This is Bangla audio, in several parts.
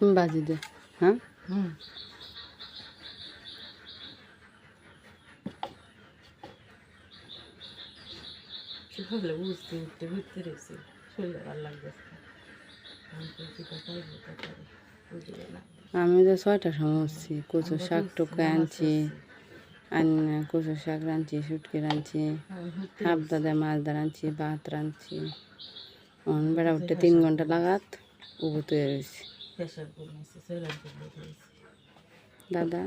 বাজি দে হ্যাঁ? হুম। বুঝতে উঠতে ঘুরতে রয়েছে শরীরে ভালো লাগতেছে আমি তো যেটা পাইবো তা পারি বুঝলে না। আমি তো ছয়টার সময় উঠছি কচু শাক টুকু আনছি আনি কচু শাক রাঁধছি শুটকি রাঁধছি হাফ দাদা মাছ দা রাঁধছি ভাত রাঁধছি। বেড়া উঠতে তিন ঘণ্টা লাগাত উবু তৈরি রয়েছি প্রেশার সেলাম দাদা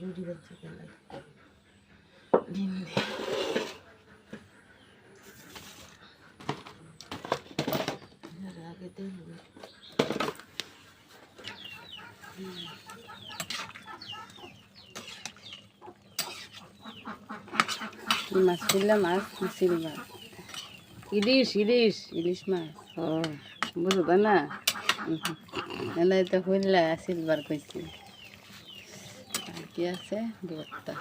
রুটি বাচ্চা করলে আগে দেখব মাছ ছিল মাছ না ইলিশ ইলিশ ইলিশ মাছ ও বুঝো না এলাই তো হইলা সিলভার কইছি। কি আছে? ভর্তা